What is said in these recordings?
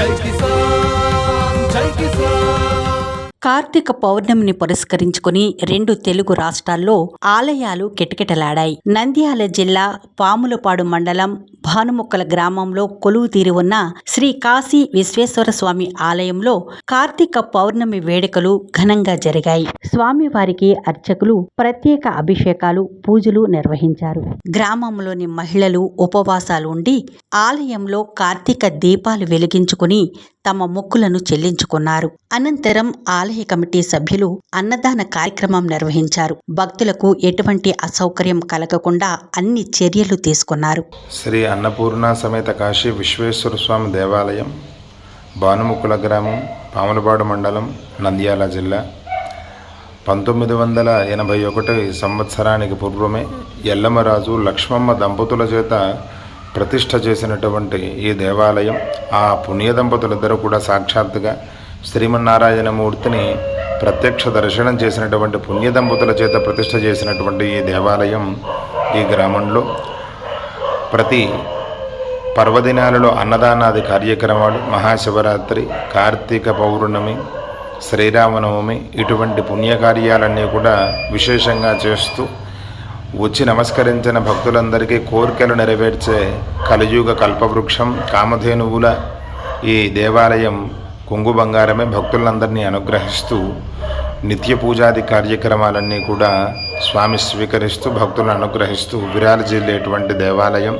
Jai Karthika పౌర్ణమిని పురస్కరించుకుని రెండు తెలుగు రాష్ట్రాల్లో ఆలయాలు కిటకిటలాడాయి. నంద్యాల జిల్లా పాములపాడు మండలం భానుముక్కల గ్రామంలో కొలువు తీరి ఉన్న శ్రీ కాశీ విశ్వేశ్వర స్వామి ఆలయంలో కార్తీక పౌర్ణమి వేడుకలు ఘనంగా జరిగాయి. స్వామివారికి అర్చకులు ప్రత్యేక అభిషేకాలు పూజలు నిర్వహించారు. గ్రామంలోని మహిళలు ఉపవాసాలు ఉండి ఆలయంలో కార్తీక దీపాలు వెలిగించుకుని తమ మొక్కులను చెల్లించుకున్నారు. అనంతరం ఆలయ కమిటీ సభ్యులు అన్నదాన కార్యక్రమం నిర్వహించారు. భక్తులకు ఎటువంటి అసౌకర్యం కలగకుండా అన్ని చర్యలు తీసుకున్నారు. శ్రీ అన్నపూర్ణ సమేత కాశీ విశ్వేశ్వర స్వామి దేవాలయం భానుముకుల గ్రామం పాములపాడు మండలం నంద్యాల జిల్లా. పంతొమ్మిది వందల ఎనభై ఒకటి సంవత్సరానికి పూర్వమే ఎల్లమ్మరాజు లక్ష్మమ్మ దంపతుల చేత ప్రతిష్ట చేసినటువంటి ఈ దేవాలయం ఆ పుణ్య దంపతులిద్దరూ కూడా సాక్షాత్తుగా శ్రీమన్నారాయణమూర్తిని ప్రత్యక్ష దర్శనం చేసినటువంటి పుణ్య దంపతుల చేత ప్రతిష్ట చేసినటువంటి ఈ దేవాలయం ఈ గ్రామంలో. ప్రతి పర్వదినాలలో అన్నదానాది కార్యక్రమాలు మహాశివరాత్రి కార్తీక పౌర్ణమి శ్రీరామనవమి ఇటువంటి పుణ్యకార్యాలన్నీ కూడా విశేషంగా చేస్తూ వచ్చి నమస్కరించిన భక్తులందరికీ కోరికలు నెరవేర్చే కలియుగ కల్పవృక్షం కామధేనువుల ఈ దేవాలయం కొంగు బంగారమే భక్తులందరినీ అనుగ్రహిస్తూ నిత్య పూజాది కార్యక్రమాలన్నీ కూడా స్వామి స్వీకరిస్తూ భక్తులను అనుగ్రహిస్తూ విరాజిల్లేటువంటి దేవాలయం.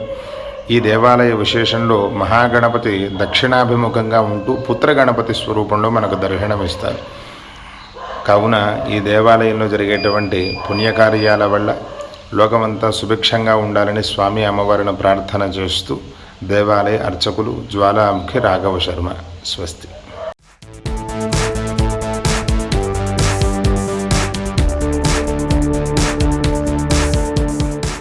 ఈ దేవాలయ విశేషంలో మహాగణపతి దక్షిణాభిముఖంగా ఉంటూ పుత్రగణపతి స్వరూపంలో మనకు దర్శనమిస్తారు. కావున ఈ దేవాలయంలో జరిగేటువంటి పుణ్యకార్యాల వల్ల లోకమంతా సుభిక్షంగా ఉండాలని స్వామి అమ్మవారిని ప్రార్థన చేస్తూ దేవాలయ అర్చకులు జ్వాలాముఖి రాఘవ శర్మ స్వస్తి.